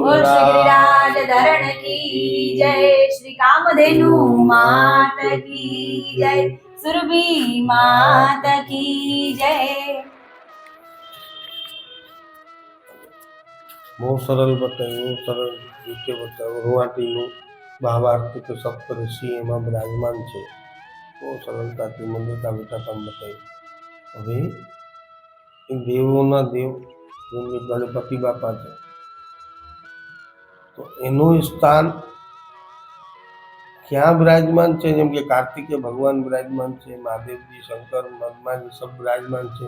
બોલ ધરણ કી જય શ્રી કામધેનુ માત કી જય સુરભી માત કી જય બહુ સરળ બતાવ્યું સરળ રીતે બતાવ્યું રૂવાટીનું મહાભારત તો સપ્તઋષિ એમાં બિરાજમાન છે. બહુ સરળતાથી મંદિરતા બેટા તમે બતાવ્યું. હવે એ દેવોના દેવ જેમ કે ગણપતિ બાપા છે તો એનું સ્થાન ક્યાં બિરાજમાન છે? જેમ કે કાર્તિકે ભગવાન બિરાજમાન છે, મહાદેવજી, શંકર, હનુમાનજી સબ બિરાજમાન છે.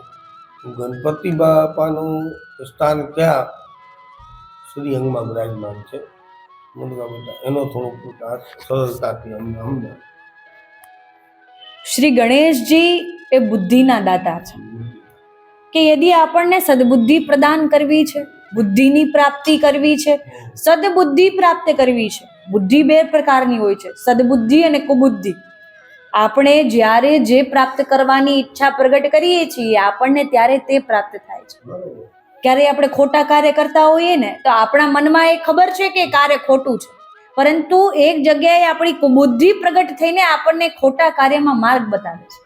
ગણપતિ બાપાનું સ્થાન ક્યાં શ્રી અંગમાં બિરાજમાન છે? મુદ્રા બધા એનો થોડોક પ્રકાશ સરળતાથી અમને અમને શ્રી ગણેશજી એ બુદ્ધિના દાતા છે. કે યદિ આપણને સદબુદ્ધિ પ્રદાન કરવી છે? બુદ્ધિની પ્રાપ્તિ કરવી છે, સદબુદ્ધિ પ્રાપ્ત કરવી છે. બુદ્ધિ બે પ્રકારની હોય છે, સદબુદ્ધિ અને કુબુદ્ધિ. આપણે જ્યારે જે પ્રાપ્ત કરવાની ઈચ્છા પ્રગટ કરીએ છીએ, આપણને ત્યારે તે પ્રાપ્ત થાય છે. ક્યારે આપણે ખોટા કાર્ય કરતા હોઈએ ને, તો આપણા મનમાં એ ખબર છે કે કાર્ય ખોટું છે. પરંતુ એક જગ્યાએ આપણી કુબુદ્ધિ પ્રગટ થઈને આપણને ખોટા કાર્યમાં માર્ગ બતાવે છે.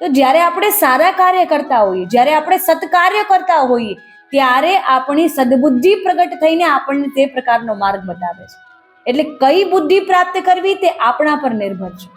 તો જ્યારે આપણે સારા કાર્ય કરતા હોઈએ, જ્યારે આપણે સત્કાર્ય કરતા હોઈએ ત્યારે આપણી સદબુદ્ધિ પ્રગટ થઈને આપણને તે પ્રકારનો માર્ગ બતાવે છે. એટલે કઈ બુદ્ધિ પ્રાપ્ત કરવી તે આપણા પર નિર્ભર છે.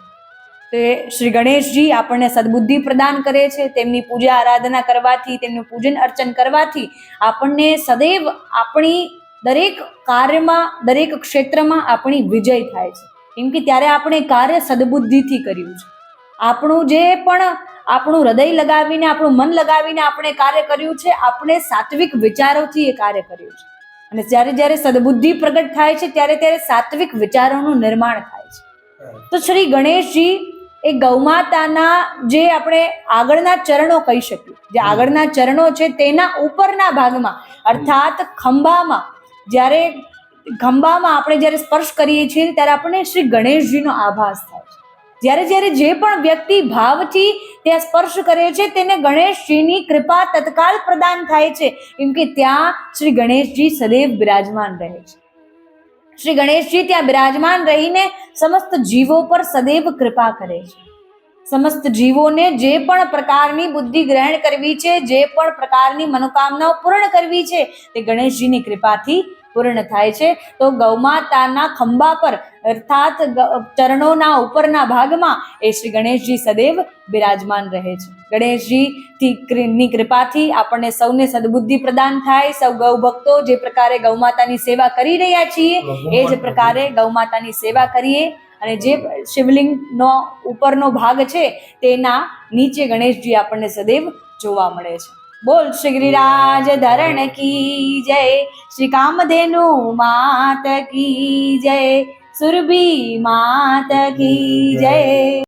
તે શ્રી ગણેશજી આપણને સદબુદ્ધિ પ્રદાન કરે છે, તેમની પૂજા આરાધના કરવાથી, તેમનું પૂજન અર્ચન કરવાથી આપણને સદૈવ આપણી દરેક કાર્યમાં, દરેક ક્ષેત્રમાં આપણી વિજય થાય છે. કેમ કે ત્યારે આપણે કાર્ય સદબુદ્ધિથી કર્યું છે. આપણું જે પણ આપણું હૃદય લગાવીને આપણું મન લગાવીને આપણે કાર્ય કર્યું છે આપણે સાત્વિક વિચારોથી એ કાર્ય કર્યું છે. અને જ્યારે જ્યારે સદબુદ્ધિ પ્રગટ થાય છે ત્યારે ત્યારે સાત્વિક વિચારોનું નિર્માણ થાય છે. તો શ્રી ગણેશજી એ ગૌમાતાના જે આપણે આગળના ચરણો કહી શકીએ. જે આગળના ચરણો છે તેના ઉપરના ભાગમાં અર્થાત ખંભામાં જ્યારે ખંભામાં આપણે જ્યારે સ્પર્શ કરીએ છીએ ત્યારે આપણને શ્રી ગણેશજીનો આભાસ થાય. છે જ્યારે જ્યારે જે પણ વ્યક્તિ ભાવથી ત્યાં સ્પર્શ કરે છે, તેને ગણેશજીની કૃપા તત્કાલ પ્રદાન થાય છે. કેમ કે ત્યાં શ્રી ગણેશજી સદૈવ બિરાજમાન રહે છે. શ્રી ગણેશજી ત્યાં બિરાજમાન રહીને સમસ્ત જીવો પર સદૈવ કૃપા કરે છે. સમસ્ત જીવોને જે પણ પ્રકારની બુદ્ધિ ગ્રહણ કરવી છે, જે પણ પ્રકારની મનોકામનાઓ પૂર્ણ કરવી છે, તે ગણેશજીની કૃપાથી પૂર્ણ થાય છે. તો ગૌમાતાના ખંભા પર અર્થાત ચરણોના ઉપરના ભાગમાં એ શ્રી ગણેશજી સદૈવ બિરાજમાન રહે છે. ગણેશજીથી ની કૃપાથી આપણને સૌને સદબુદ્ધિ પ્રદાન થાય. સૌ ગૌ ભક્તો જે પ્રકારે ગૌમાતાની સેવા કરી રહ્યા છીએ એ જ પ્રકારે ગૌમાતાની સેવા કરીએ. અને જે શિવલિંગનો ઉપરનો ભાગ છે તેના નીચે ગણેશજી આપણને સદૈવ જોવા મળે છે. બોલ શ્રી ગિરિરાજ ધરણ કી જય, શ્રી કામધેનુ માત કી જય, સુરભી માત કી જય.